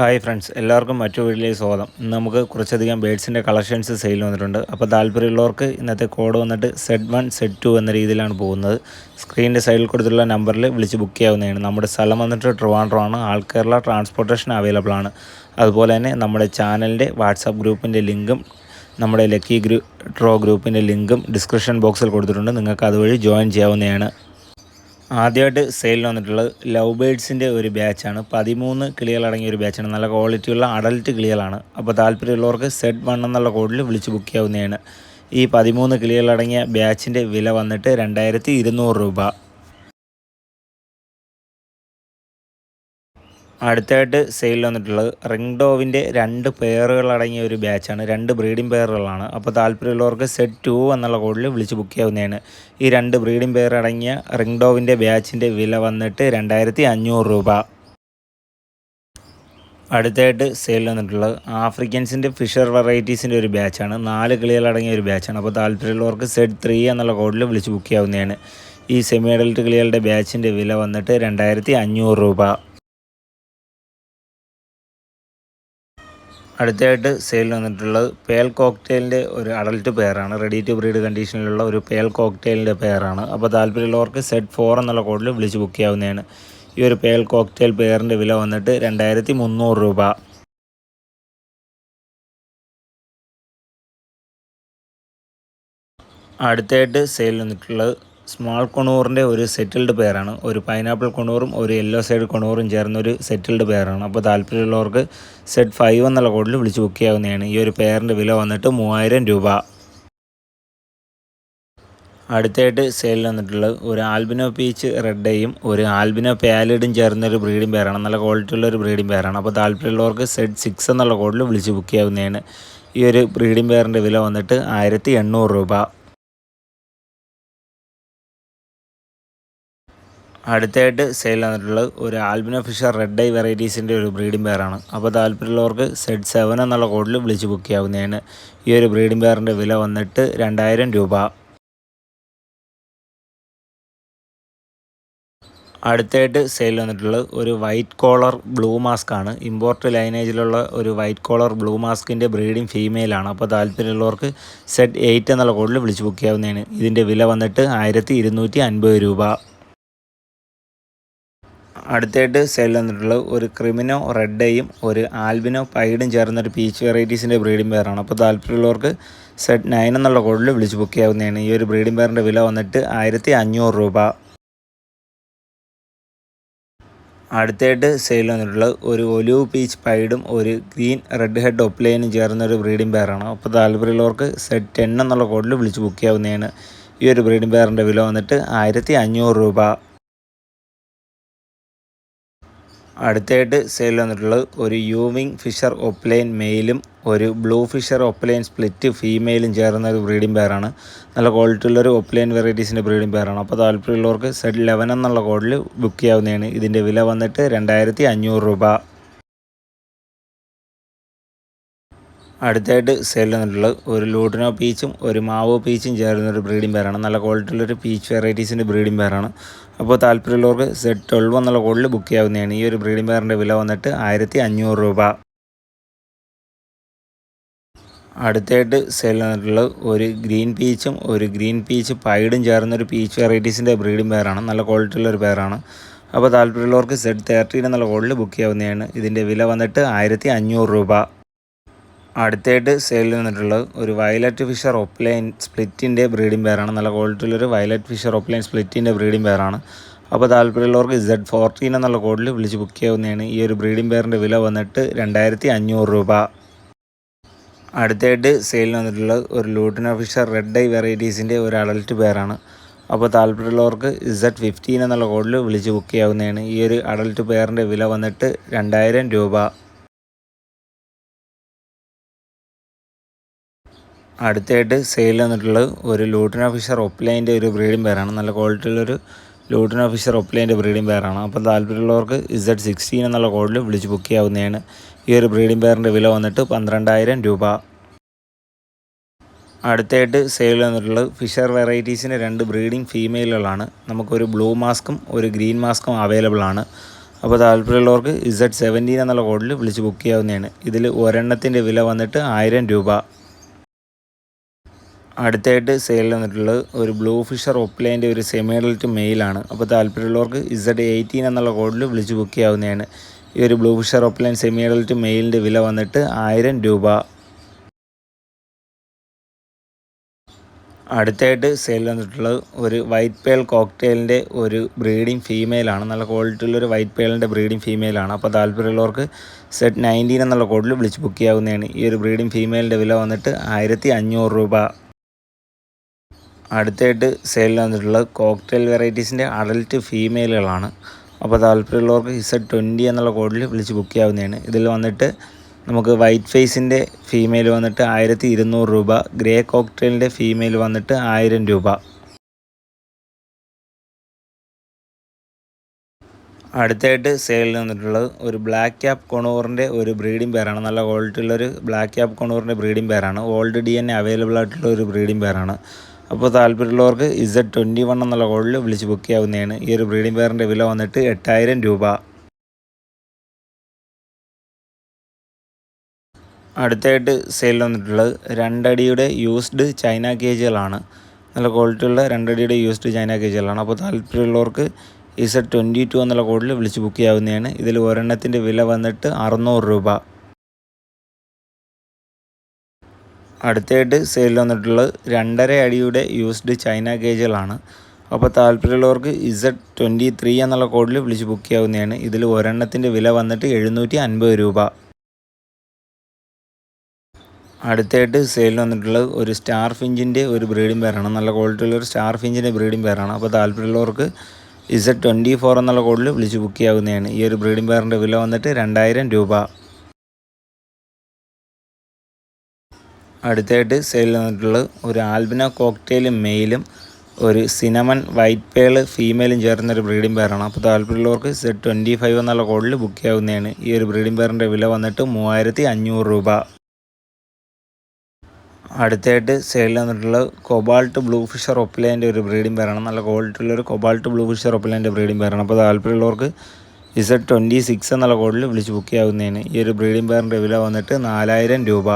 Hi friends എല്ലാവർക്കും മറ്റു വീട്ടിലേക്ക് സ്വാഗതം. ഇന്ന് നമുക്ക് കുറച്ചധികം ബേഡ്സിന്റെ കളക്ഷൻസ് സെയിൽ വന്നിട്ടുണ്ട്. അപ്പോൾ താല്പര്യമുള്ളവർക്ക് ഇന്നത്തെ കോഡ് വന്നിട്ട് സെഡ് വൺ സെഡ് ടു എന്ന രീതിയിലാണ് പോകുന്നത്. സ്ക്രീനിന്റെ സൈഡിൽ കൊടുത്തിട്ടുള്ള നമ്പറിൽ വിളിച്ച് ബുക്ക് ചെയ്യാവുന്നതാണ്. നമ്മുടെ സ്ഥലം വന്നിട്ട് ട്രിവാൻഡ്രം ആണ് ആൾ കേരള ട്രാൻസ്പോർട്ടേഷൻ അവൈലബിൾ ആണ്. അതുപോലെ തന്നെ നമ്മുടെ ചാനലിന്റെ വാട്സാപ്പ് ഗ്രൂപ്പിന്റെ ലിങ്കും നമ്മുടെ ലക്കി ഗ്രൂ ഡ്രോ ഗ്രൂപ്പിന്റെ ലിങ്കും ഡിസ്ക്രിപ്ഷൻ ബോക്സിൽ കൊടുത്തിട്ടുണ്ട്. നിങ്ങൾക്ക് അതുവഴി ജോയിൻ ചെയ്യാവുന്നതാണ്. ആദ്യമായിട്ട് സെയിലിൽ വന്നിട്ടുള്ളത് ലവ് ബേഡ്സിന്റെ ഒരു ബാച്ചാണ് പതിമൂന്ന് കിളികളടങ്ങിയ ഒരു ബാച്ചാണ് നല്ല ക്വാളിറ്റിയുള്ള അഡൽറ്റ് കിളികളാണ്. അപ്പോൾ താല്പര്യമുള്ളവർക്ക് സെഡ് വൺ എന്നുള്ള കോഡിൽ വിളിച്ച് ബുക്ക് ചെയ്യാവുന്നതാണ്. ഈ പതിമൂന്ന് കിളികളടങ്ങിയ ബാച്ചിന്റെ വില വന്നിട്ട് രണ്ടായിരത്തി ഇരുന്നൂറ് രൂപ. അടുത്തായിട്ട് സെയിൽ വന്നിട്ടുള്ളത് റിംഗ് ഡോവിന്റെ രണ്ട് പെയറുകൾ അടങ്ങിയ ഒരു ബാച്ചാണ് രണ്ട് ബ്രീഡിംഗ് പെയറുകളാണ് അപ്പോൾ താല്പര്യമുള്ളവർക്ക് സെറ്റ് ടു എന്നുള്ള കോഡിൽ വിളിച്ച് ബുക്ക് ചെയ്യാവുന്നതാണ്. ഈ രണ്ട് ബ്രീഡിംഗ് പെയർ അടങ്ങിയ റിംഗ് ഡോവിന്റെ ബാച്ചിന്റെ വില വന്നിട്ട് രണ്ടായിരത്തി അഞ്ഞൂറ് രൂപ. അടുത്തായിട്ട് സെയിൽ വന്നിട്ടുള്ളത് ആഫ്രിക്കൻസിന്റെ ഫിഷർ വെറൈറ്റീസിന്റെ ഒരു ബാച്ചാണ് നാല് കിളികളടങ്ങിയ ഒരു ബാച്ചാണ് അപ്പോൾ താല്പര്യമുള്ളവർക്ക് സെറ്റ് ത്രീ എന്നുള്ള കോഡിൽ വിളിച്ച് ബുക്ക് ചെയ്യാവുന്നതാണ്. ഈ സെമി അഡൽട്ട് കിളികളുടെ ബാച്ചിന്റെ വില വന്നിട്ട് രണ്ടായിരത്തി അഞ്ഞൂറ് രൂപ. അടുത്തായിട്ട് സെയിൽ വന്നിട്ടുള്ളത് പേൽ കോക്ടെയിലിന്റെ ഒരു അഡൽട്ട് പെയറാണ് റെഡി ടു ബ്രീഡ് കണ്ടീഷനിലുള്ള ഒരു പേൽ കോക്ടെയിലിന്റെ പെയറാണ് അപ്പോൾ താല്പര്യമുള്ളവർക്ക് സെറ്റ് ഫോർ എന്നുള്ള കോഡിൽ വിളിച്ച് ബുക്ക് ചെയ്യാവുന്നതാണ്. ഈ ഒരു പേൽ കോക്ടെയിൽ പെയറിന്റെ വില വന്നിട്ട് രണ്ടായിരത്തി മുന്നൂറ് രൂപ. അടുത്തായിട്ട് സെയിൽ വന്നിട്ടുള്ളത് സ്മാൾ കൊണൂറിന്റെ ഒരു സെറ്റിൽഡ് പെയറാണ് ഒരു പൈനാപ്പിൾ കൊണൂറും ഒരു യെല്ലോ സൈഡ് കൊണൂറും ചേർന്ന ഒരു സെറ്റിൽഡ് പെയറാണ് അപ്പോൾ താല്പര്യമുള്ളവർക്ക് സെറ്റ് ഫൈവ് എന്നുള്ള കോഡിൽ വിളിച്ച് ബുക്ക് ചെയ്യാവുന്നതാണ്. ഈ ഒരു പെയറിന്റെ വില വന്നിട്ട് മൂവായിരം രൂപ. അടുത്തായിട്ട് സെയിലിൽ വന്നിട്ടുള്ളത് ഒരു ആൽബിനോ പീച്ച് റെഡയും ഒരു ആൽബിനോ പാലിഡും ചേർന്ന ഒരു ബ്രീഡിംഗ് പെയറാണ് നല്ല ക്വാളിറ്റി ഉള്ള ഒരു ബ്രീഡിംഗ് പെയറാണ് അപ്പോൾ താല്പര്യമുള്ളവർക്ക് സെറ്റ് സിക്സ് എന്നുള്ള കോഡിൽ വിളിച്ച് ബുക്ക് ചെയ്യാവുന്നതാണ്. ഈ ഒരു ബ്രീഡിംഗ് പെയറിന്റെ വില വന്നിട്ട് ആയിരത്തി എണ്ണൂറ് രൂപ. അടുത്തായിട്ട് സെയിൽ വന്നിട്ടുള്ളത് ഒരു ആൽബിനോ ഫിഷർ റെഡ് ഐ വെറൈറ്റീസിന്റെ ഒരു ബ്രീഡിംഗ് പെയറാണ് അപ്പോൾ താല്പര്യമുള്ളവർക്ക് സെഡ് സെവൻ എന്നുള്ള കോഡിൽ വിളിച്ച് ബുക്ക് ചെയ്യാവുന്നതാണ്. ഈ ഒരു ബ്രീഡിംഗ് പെയറിന്റെ വില വന്നിട്ട് രണ്ടായിരം രൂപ. അടുത്തായിട്ട് സെയിൽ വന്നിട്ടുള്ളത് ഒരു വൈറ്റ് കോളർ ബ്ലൂ മാസ്ക് ആണ്. ഇമ്പോർട്ട് ലൈനേജിലുള്ള ഒരു വൈറ്റ് കോളർ ബ്ലൂ മാസ്കിന്റെ ബ്രീഡിംഗ് ഫീമെയിലാണ് അപ്പോൾ താല്പര്യമുള്ളവർക്ക് സെറ്റ് എയ്റ്റ് എന്നുള്ള കോഡിൽ വിളിച്ച് ബുക്ക് ചെയ്യാവുന്നതാണ്. ഇതിന്റെ വില വന്നിട്ട് ആയിരത്തി രൂപ. അടുത്തായിട്ട് സെയിൽ വന്നിട്ടുള്ളത് ഒരു ക്രിമിനോ റെഡയും ഒരു ആൽബിനോ പൈഡും ചേർന്ന ഒരു പീച്ച് വെറൈറ്റീസിന്റെ ബ്രീഡിംഗ് പെയറാണ് അപ്പോൾ താല്പര്യമുള്ളവർക്ക് സെറ്റ് നയൻ എന്നുള്ള കോഡിൽ വിളിച്ച് ബുക്ക് ചെയ്യാവുന്നതാണ്. ഈ ഒരു ബ്രീഡിംഗ് പെയറിന്റെ വില വന്നിട്ട് ആയിരത്തി അഞ്ഞൂറ് രൂപ. അടുത്തായിട്ട് സെയിൽ വന്നിട്ടുള്ളത് ഒരു ഒലിവ് പീച്ച് പൈഡും ഒരു ഗ്രീൻ റെഡ് ഹെഡ് ഒപ്ലൈനും ചേർന്ന ഒരു ബ്രീഡിംഗ് പെയറാണ് അപ്പോൾ താല്പര്യമുള്ളവർക്ക് സെറ്റ് ടെൻ എന്നുള്ള കോഡിൽ വിളിച്ച് ബുക്ക് ചെയ്യാവുന്നതാണ്. ഈ ഒരു ബ്രീഡിംഗ് പെയറിന്റെ വില വന്നിട്ട് ആയിരത്തി അഞ്ഞൂറ് രൂപ. അടുത്തായിട്ട് സെയിൽ വന്നിട്ടുള്ളത് ഒരു യൂവിങ് ഫിഷർ ഒപ്ലൈൻ മെയിലും ഒരു ബ്ലൂ ഫിഷർ ഒപ്ലൈൻ സ്പ്ലിറ്റ് ഫീമെയിലും ചേർന്ന ഒരു ബ്രീഡിംഗ് പെയറാണ് നല്ല ക്വാളിറ്റി ഉള്ളൊരു ഒപ്ലൈൻ വെറൈറ്റീസിന്റെ ബ്രീഡിംഗ് പെയറാണ് അപ്പോൾ താല്പര്യമുള്ളവർക്ക് സെഡ് ലെവൻ എന്നുള്ള കോഡിൽ ബുക്ക് ചെയ്യാവുന്നതാണ്. ഇതിന്റെ വില വന്നിട്ട് രണ്ടായിരത്തി അഞ്ഞൂറ് രൂപ. അടുത്തായിട്ട് സെയിൽ വന്നിട്ടുള്ളത്. ഒരു ലൂട്ടിനോ പീച്ചും ഒരു മാവോ പീച്ചും ചേർന്ന ഒരു ബ്രീഡിംഗ് പേരാണ് നല്ല ക്വാളിറ്റി ഉള്ളൊരു പീച്ച് വെറൈറ്റീസിന്റെ ബ്രീഡിംഗ് പേരാണ് അപ്പോൾ താല്പര്യമുള്ളവർക്ക് സെറ്റ് ട്വൽവ് എന്നുള്ള കോഡിൽ ബുക്ക് ചെയ്യാവുന്നതാണ്. ഈ ഒരു ബ്രീഡിംഗ് പേറിന്റെ വില വന്നിട്ട് ആയിരത്തി അഞ്ഞൂറ് രൂപ. അടുത്തായിട്ട് സെയിൽ വന്നിട്ടുള്ളത് ഒരു ഗ്രീൻ പീച്ചും ഒരു ഗ്രീൻ പീച്ച് പൈഡും ചേർന്നൊരു പീച്ച് വെറൈറ്റീസിന്റെ ബ്രീഡിംഗ് പേരാണ് നല്ല ക്വാളിറ്റി ഉള്ള ഒരു പെയറാണ് അപ്പോൾ താല്പര്യമുള്ളവർക്ക് സെറ്റ് തേർട്ടീൻ എന്നുള്ള കോഡിൽ ബുക്ക് ചെയ്യാവുന്നതാണ്. ഇതിന്റെ വില വന്നിട്ട് ആയിരത്തി അഞ്ഞൂറ് രൂപ. അടുത്തായിട്ട് സെയിൽ വന്നിട്ടുള്ളത് ഒരു വയലറ്റ് ഫിഷർ ഒപ്ലൈൻ സ്പ്ലിറ്റിന്റെ ബ്രീഡിംഗ് പെയറാണ് നല്ല ക്വാളിറ്റിയിലൊരു വയലറ്റ് ഫിഷർ ഒപ്ലൈൻ സ്പ്ലിറ്റിന്റെ ബ്രീഡിംഗ് പെയറാണ് അപ്പോൾ താല്പര്യമുള്ളവർക്ക് ഇസഡ് ഫോർട്ടീൻ എന്നുള്ള കോഡിൽ വിളിച്ച് ബുക്ക് ചെയ്യാവുന്നതാണ്. ഈ ഒരു ബ്രീഡിംഗ് പെയറിന്റെ വില വന്നിട്ട് രണ്ടായിരത്തി അഞ്ഞൂറ് രൂപ. അടുത്തായിട്ട് സെയിൽ വന്നിട്ടുള്ളത് ഒരു ലൂട്ടിൻ ഫിഷർ റെഡ് ഐ വെറൈറ്റീസിന്റെ ഒരു അഡൽട്ട് പെയറാണ് അപ്പോൾ താല്പര്യമുള്ളവർക്ക് ഇസഡ് ഫിഫ്റ്റീൻ എന്നുള്ള കോഡിൽ വിളിച്ച് ബുക്ക് ചെയ്യാവുന്നതാണ്. ഈ ഒരു അഡൽട്ട് പെയറിന്റെ വില വന്നിട്ട് രണ്ടായിരം രൂപ. അടുത്തായിട്ട് സെയിൽ വന്നിട്ടുള്ളത് ഒരു ലൂട്ടൻ ഫിഷർ ഒപ്ലൈന്റെ ഒരു ബ്രീഡിംഗ് പേരാണ് നല്ല ക്വാളിറ്റി ക്വാളിറ്റിയുള്ളൊരു ലൂട്ടൻ ഫിഷർ ഒപ്ലൈന്റെ ബ്രീഡിംഗ് പേരാണ് അപ്പോൾ താല്പര്യമുള്ളവർക്ക് ഇസഡ് സിക്സ്റ്റീൻ എന്നുള്ള കോഡിൽ വിളിച്ച് ബുക്ക് ചെയ്യാവുന്നതാണ്. ഈ ഒരു ബ്രീഡിംഗ് പെയറിന്റെ വില വന്നിട്ട് പന്ത്രണ്ടായിരം രൂപ. അടുത്തായിട്ട് സെയിൽ വന്നിട്ടുള്ളത് ഫിഷർ വെറൈറ്റീസിന്റെ രണ്ട് ബ്രീഡിംഗ് ഫീമെയിലുകളാണ് നമുക്കൊരു ബ്ലൂ മാസ്കും ഒരു ഗ്രീൻ മാസ്കും അവൈലബിൾ ആണ്. അപ്പോൾ താല്പര്യമുള്ളവർക്ക് ഇസഡ് സെവന്റീൻ എന്നുള്ള കോഡിൽ വിളിച്ച് ബുക്ക് ചെയ്യാവുന്നതാണ്. ഇതിൽ ഒരെണ്ണത്തിന്റെ വില വന്നിട്ട് ആയിരം രൂപ. അടുത്തായിട്ട് സെയിൽ വന്നിട്ടുള്ളത് ഒരു ബ്ലൂ ഫിഷർ ഒപ്ലൈന്റെ ഒരു സെമി അഡൽറ്റ് മെയിലാണ് അപ്പോൾ താല്പര്യമുള്ളവർക്ക് ഇസഡ് എയ്റ്റീൻ എന്നുള്ള കോഡിൽ വിളിച്ച് ബുക്ക് ചെയ്യാവുന്നതാണ്. ഈ ഒരു blue Fischer opaline semi adult മെയിലിന്റെ വില വന്നിട്ട് ആയിരം രൂപ. അടുത്തായിട്ട് സെയിൽ വന്നിട്ടുള്ളത് ഒരു വൈറ്റ് പേൾ കോക്ടെയിലിന്റെ ഒരു ബ്രീഡിംഗ് ഫീമെയിലാണ് നല്ല ക്വാളിറ്റിയുള്ള ഒരു വൈറ്റ് പേളിന്റെ ബ്രീഡിംഗ് ഫീമെയിലാണ് അപ്പോൾ താല്പര്യമുള്ളവർക്ക് സെറ്റ് നയന്റീൻ എന്നുള്ള കോഡിൽ വിളിച്ച് ബുക്ക് ചെയ്യാവുന്നതാണ്. ഈ ഒരു ബ്രീഡിംഗ് ഫീമെയിലിന്റെ വില വന്നിട്ട് ആയിരത്തി രൂപ. അടുത്തായിട്ട് സെയിൽ വന്നിട്ടുള്ളത് കോക്ടെയിൽ വെറൈറ്റീസിന്റെ അഡൽറ്റ് ഫീമെയിലുകളാണ് അപ്പോൾ താല്പര്യമുള്ളവർക്ക് ഇസഡ് ട്വന്റി എന്നുള്ള കോഡിൽ വിളിച്ച് ബുക്ക് ചെയ്യാവുന്നതാണ്. ഇതിൽ വന്നിട്ട് നമുക്ക് വൈറ്റ് ഫേസിന്റെ ഫീമെയിൽ വന്നിട്ട് ആയിരത്തി ഇരുന്നൂറ് രൂപ ഗ്രേ കോക്ടെയിലിന്റെ ഫീമെയിൽ വന്നിട്ട് ആയിരം രൂപ. അടുത്തായിട്ട് സെയിലിൽ വന്നിട്ടുള്ളത് ഒരു ബ്ലാക്ക് ക്യാപ്പ് കൊണൂറിന്റെ ഒരു ബ്രീഡിംഗ് പെയറാണ് നല്ല ക്വാളിറ്റിയുള്ളൊരു ബ്ലാക്ക് ക്യാപ്പ് കൊണൂറിന്റെ ബ്രീഡിംഗ് പെയറാണ് ഓൾഡ് ഡി എൻ അവൈലബിൾ ആയിട്ടുള്ള ഒരു ബ്രീഡിംഗ് പെയറാണ് അപ്പോൾ താല്പര്യമുള്ളവർക്ക് ഇസഡ് ട്വന്റി വൺ എന്നുള്ള കോഡിൽ വിളിച്ച് ബുക്ക് ചെയ്യാവുന്നതാണ്. ഈ ഒരു ബ്രീഡിംഗ് പെയറിന്റെ വില വന്നിട്ട് എട്ടായിരം രൂപ. അടുത്തായിട്ട് സെയിൽ വന്നിട്ടുള്ളത് രണ്ടടിയുടെ യൂസ്ഡ് ചൈന കേജുകളാണ് നല്ല ക്വാളിറ്റിയുള്ള രണ്ടടിയുടെ യൂസ്ഡ് ചൈന കേജുകളാണ് അപ്പോൾ താല്പര്യമുള്ളവർക്ക് ഇസഡ് ട്വന്റി ടു എന്നുള്ള കോഡിൽ വിളിച്ച് ബുക്ക് ചെയ്യാവുന്നതാണ്. ഇതിൽ ഒരെണ്ണത്തിന്റെ വില വന്നിട്ട് അറുന്നൂറ് രൂപ. അടുത്തായിട്ട് സെയിൽ വന്നിട്ടുള്ളത് രണ്ടര അടിയുടെ യൂസ്ഡ് ചൈന ഗേജുകളാണ് അപ്പോൾ താല്പര്യമുള്ളവർക്ക് ഇസഡ് ട്വന്റി ത്രീ എന്നുള്ള കോഡിൽ വിളിച്ച് ബുക്ക് ചെയ്യാവുന്നതാണ്. ഇതിൽ ഒരെണ്ണത്തിന്റെ വില വന്നിട്ട് എഴുന്നൂറ്റി അൻപത് രൂപ. അടുത്തായിട്ട് സെയിൽ വന്നിട്ടുള്ളത് ഒരു സ്റ്റാർ ഫിഞ്ചിന്റെ ഒരു ബ്രീഡിംഗ് പേരാണ് നല്ല ക്വാളിറ്റിയുള്ള ഒരു സ്റ്റാർ ഫിഞ്ചിന്റെ ബ്രീഡിംഗ് പേരാണ് അപ്പോൾ താല്പര്യമുള്ളവർക്ക് ഇസഡ് ട്വന്റി ഫോർ എന്നുള്ള കോഡിൽ വിളിച്ച് ബുക്ക് ചെയ്യാവുന്നതാണ്. ഈ ഒരു ബ്രീഡിംഗ് പേറിന്റെ വില വന്നിട്ട് രണ്ടായിരം രൂപ. അടുത്തായിട്ട് സെയിൽ വന്നിട്ടുള്ളത് ഒരു ആൽബിന കോക്ടെയിൽ മെയിലും ഒരു സിനമൻ വൈറ്റ് പേൾ ഫീമെയിലും ചേർന്നൊരു ബ്രീഡിംഗ് പെയറാണ് അപ്പോൾ താല്പര്യമുള്ളവർക്ക് സെറ്റ് ട്വന്റി ഫൈവ് എന്നുള്ള കോഡിൽ ബുക്ക് ചെയ്യാവുന്നതാണ്. ഈ ഒരു ബ്രീഡിംഗ് പെയറിന്റെ വില വന്നിട്ട് മൂവായിരത്തി അഞ്ഞൂറ് രൂപ. അടുത്തായിട്ട് സെയിൽ വന്നിട്ടുള്ളത് കൊബാൾട്ട് ബ്ലൂ ഫിഷർ ഒപ്പിലേന്റെ ഒരു ബ്രീഡിംഗ് പെയറാണ് നല്ല ക്വാളിറ്റിയുള്ള ഒരു കൊബാൾട്ട് ബ്ലൂ ഫിഷർ ഒപ്പിലേന്റെ ബ്രീഡിംഗ് പെയറാണ് അപ്പോൾ താല്പര്യമുള്ളവർക്ക് ഇസഡ് ട്വന്റി സിക്സ് എന്നുള്ള കോഡിൽ വിളിച്ച് ബുക്ക് ചെയ്യാവുന്നതാണ്. ഈ ഒരു ബ്രീഡിംഗ് പെയറിന്റെ വില വന്നിട്ട് നാലായിരം രൂപ.